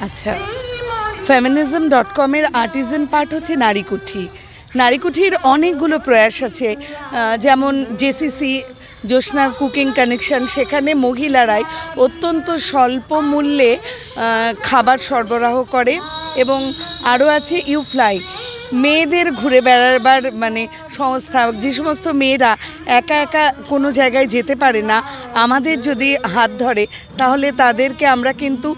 আচ্ছা feminism dot কমের artisan part হচ্ছে নারীকুঠি। নারীকুঠির অনেকগুলো প্রয়াস আছে যেমন জেসিসি জ্যোৎস্না কুকিং কানেকশন সেখানে মহিলারাই অত্যন্ত স্বল্প মূল্যে খাবার সরবরাহ করে এবং আরও আছে ইউফ্লাই মেয়েদের ঘুরে বেড়াবার মানে সংস্থা, যে সমস্ত মেয়েরা একা একা কোনো জায়গায় যেতে পারে না, আমাদের যদি হাত ধরে, তাহলে তাদেরকে আমরা কিন্তু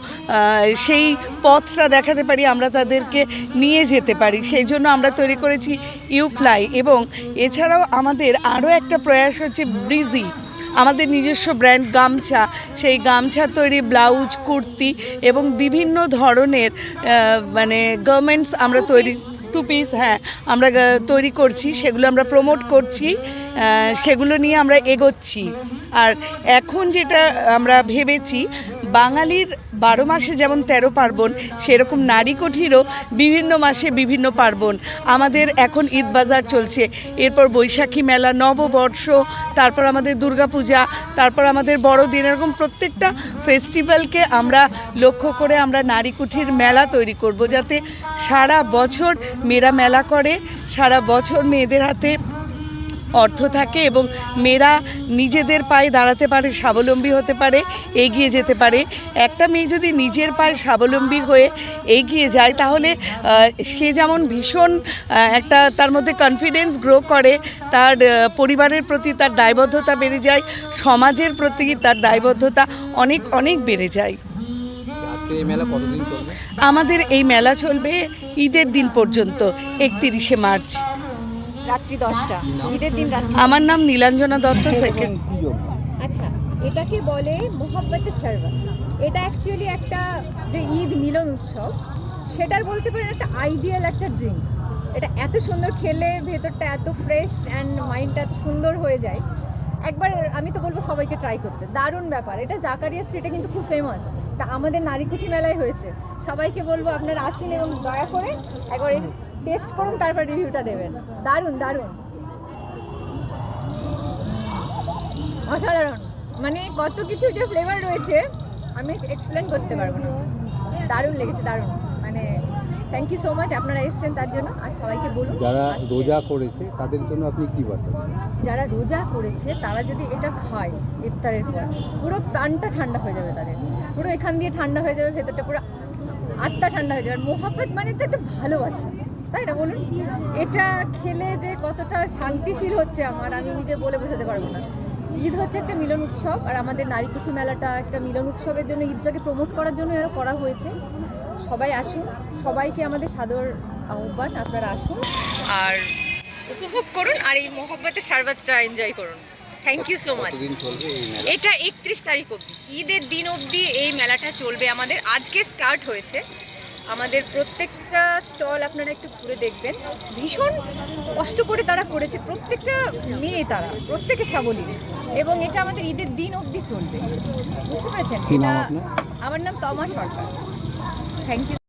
সেই পথটা দেখাতে পারি, আমরা তাদেরকে নিয়ে যেতে পারি। সেই জন্য আমরা তৈরি করেছি ইউফ্লাই এবং এছাড়াও আমাদের আরও একটা প্রয়াস হচ্ছে ব্রিজি আমাদের নিজস্ব ব্র্যান্ড গামছা, সেই গামছা তৈরি ব্লাউজ, কুর্তি এবং বিভিন্ন ধরনের মানে গার্মেন্টস আমরা তৈরি টু পিস হ্যাঁ আমরা তৈরি করছি সেগুলো আমরা প্রমোট করছি। সেগুলো নিয়ে আমরা এগোচ্ছি। আর এখন যেটা আমরা ভেবেছি, বাঙালির বারো মাসে যেমন তেরো পার্বণ, সেরকম নারী কুঠিরও বিভিন্ন মাসে বিভিন্ন পার্বণ। আমাদের এখন ঈদ বাজার চলছে। এরপর বৈশাখী মেলা, নববর্ষ, তারপর আমাদের দুর্গাপূজা, তারপর আমাদের বড়দিন, এরকম প্রত্যেকটা ফেস্টিভ্যালকে আমরা লক্ষ্য করে আমরা নারী কুঠির মেলা তৈরি করব, যাতে সারা বছর মেয়েরা মেলা করে, সারা বছর মেয়েদের হাতে অর্থ থাকে এবং মেয়েরা নিজেদের পায়ে দাঁড়াতে পারে স্বাবলম্বী হতে পারে এগিয়ে যেতে পারে। একটা মেয়ে যদি নিজের পায়ে স্বাবলম্বী হয়ে এগিয়ে যায় তাহলে সে যেমন ভীষণ একটা তার মধ্যে কনফিডেন্স গ্রো করে তার পরিবারের প্রতি তার দায়বদ্ধতা বেড়ে যায় সমাজের প্রতি তার দায়বদ্ধতা অনেক অনেক বেড়ে যায়। আমাদের এই মেলা চলবে ঈদের দিন পর্যন্ত একতিরিশে মার্চ। রাত্রি দশটা। ঈদের দিন রাত্রি আমার নাম নীলাঞ্জনা দত্ত সেকেন্ড আচ্ছা এটাকে বলে মোহাব্বতের শরবত এটা অ্যাকচুয়ালি একটা যে ঈদ মিলন উৎসব সেটার বলতে পারেন একটা আইডিয়াল একটা ড্রিঙ্ক এটা এত সুন্দর খেলে ভেতরটা এত ফ্রেশ অ্যান্ড মাইন্ডটা এত সুন্দর হয়ে যায়। একবার আমি তো বলব সবাইকে ট্রাই করতে। দারুণ ব্যাপার। এটা জাকারিয়া স্ট্রিটে কিন্তু খুব ফেমাস তা আমাদের নারীকুঠি মেলায় হয়েছে। সবাইকে বলব আপনারা আসুন এবং দয়া করে একবার টেস্ট করুন তারপর রিভিউটা দেবেন। দারুণ দারুণ। অসাধারণ। মানে কত কিছু যে ফ্লেভার রয়েছে আমি এক্সপ্লেন করতে পারব না। দারুণ লেগেছে দারুণ। মানে থ্যাংক ইউ সো মাচ আপনারা এসেছেন তার জন্য আর সবাইকে বলুন যারা রোজা করেছে তাদের জন্য আপনি কি বার্তা যারা রোজা করেছে তারা যদি এটা খায় ইফতারের পর পুরো প্রাণটা ঠান্ডা হয়ে যাবে তাদের। পুরো এখান দিয়ে ঠান্ডা হয়ে যাবে ভেতরটা পুরো আত্মা ঠান্ডা হয়ে যাবে। আর মোহাব্বত মানে তো একটা ভালোবাসা। তাই না বলুন? এটা খেলে যে কতটা শান্তি ফিল হচ্ছে আমার আমি নিজে বলে বোঝাতে পারব না। ঈদ হচ্ছে একটা মিলন উৎসব আর আমাদের নারীকুঠি মেলাটা একটা মিলন উৎসবের জন্য ঈদটাকে প্রমোট করার জন্য এরা করা হয়েছে। সবাই আসুন সবাইকে আমাদের সাদর আহ্বান আপনারা আসুন। আর উপভোগ করুন আর এই মোহাব্বতের শরবতটা এনজয় করুন। থ্যাংক ইউ সো মাচ এটা একত্রিশ তারিখ অবধি। ঈদের দিন অবধি এই মেলাটা চলবে আমাদের। আজকে স্টার্ট হয়েছে। আমাদের প্রত্যেকটা স্টল আপনারা একটু ঘুরে দেখবেন। ভীষণ কষ্ট করে তারা করেছে প্রত্যেকটা মেয়ে তারা প্রত্যেকে সাবলীল এবং এটা আমাদের ঈদের দিন অবধি চলবে। বুঝতে পেরেছেন? এটা আমার নাম তমা সরকার। Thank you